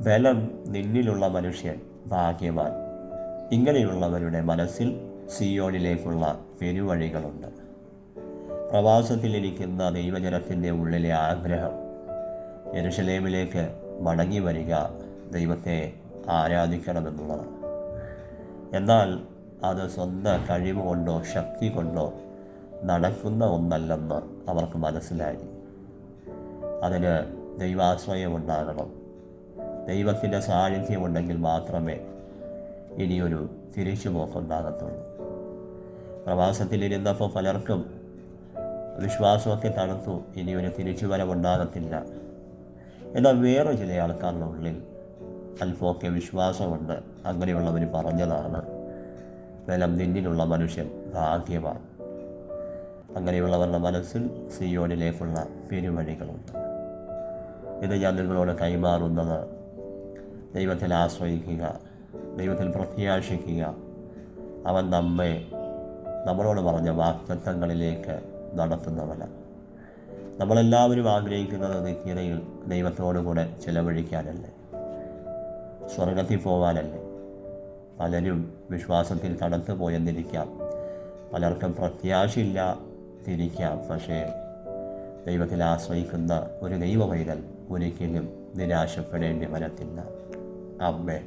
ബലം നിന്നിലുള്ള മനുഷ്യൻ ഭാഗ്യവാൻ. ഇങ്ങനെയുള്ളവരുടെ മനസ്സിൽ സിയോണിലേക്കുള്ള പെരുവഴികളുണ്ട്. പ്രവാസത്തിലിരിക്കുന്ന ദൈവജനത്തിന്റെ ഉള്ളിലെ ആഗ്രഹം യരുഷലേമിലേക്ക് മടങ്ങി വരിക ദൈവത്തെ ആരാധിക്കണമെന്നുള്ളതാണ്. എന്നാൽ അത് സ്വന്തം കഴിവ് കൊണ്ടോ ശക്തി കൊണ്ടോ നടക്കുന്ന ഒന്നല്ലെന്ന് അവർക്ക് മനസ്സിലായി. അതിന് ദൈവാശ്രയമുണ്ടാകണം. ദൈവത്തിന്റെ സാന്നിധ്യമുണ്ടെങ്കിൽ മാത്രമേ ഇനിയൊരു തിരിച്ചുപോക്കുണ്ടാകത്തുള്ളൂ. പ്രവാസത്തിലിരുന്നപ്പോൾ പലർക്കും വിശ്വാസമൊക്കെ തണുത്തു ഇനിയൊരു തിരിച്ചുവരവുണ്ടാകത്തില്ല. എന്നാൽ വേറെ ചില ആൾക്കാരുടെ ഉള്ളിൽ അല്പമൊക്കെ വിശ്വാസമുണ്ട്. അങ്ങനെയുള്ളവർ പറഞ്ഞതാണ് ബലം നിന്നിലുള്ള മനുഷ്യൻ ഭാഗ്യമാണ് അങ്ങനെയുള്ളവരുടെ മനസ്സിൽ സിയോനിലേക്കുള്ള പെരുവഴികളുണ്ട്. ഇത് ഞാൻ നിങ്ങളോട് കൈമാറുന്നത് ദൈവത്തിൽ ആശ്രയിക്കുക ദൈവത്തിൽ പ്രത്യാശിക്കുക. അവൻ നമ്മെ നമ്മളോട് പറഞ്ഞ വാക്തത്വങ്ങളിലേക്ക് നടത്തുന്നവന്. നമ്മളെല്ലാവരും ആഗ്രഹിക്കുന്നത് നിത്യതയിൽ ദൈവത്തോടുകൂടെ ചിലവഴിക്കാനല്ലേ സ്വർഗത്തിൽ പോകാനല്ലേ പലരും വിശ്വാസത്തിൽ തണുത്തു പോയെന്നിരിക്കാം പലർക്കും പ്രത്യാശയില്ല തിരിക്കാം പക്ഷേ ദൈവത്തിൽ ആശ്രയിക്കുന്ന ഒരു ദൈവ പൈതൽ ഒരിക്കലും നിരാശപ്പെടേണ്ടി വരത്തില്ല. അമ്മേ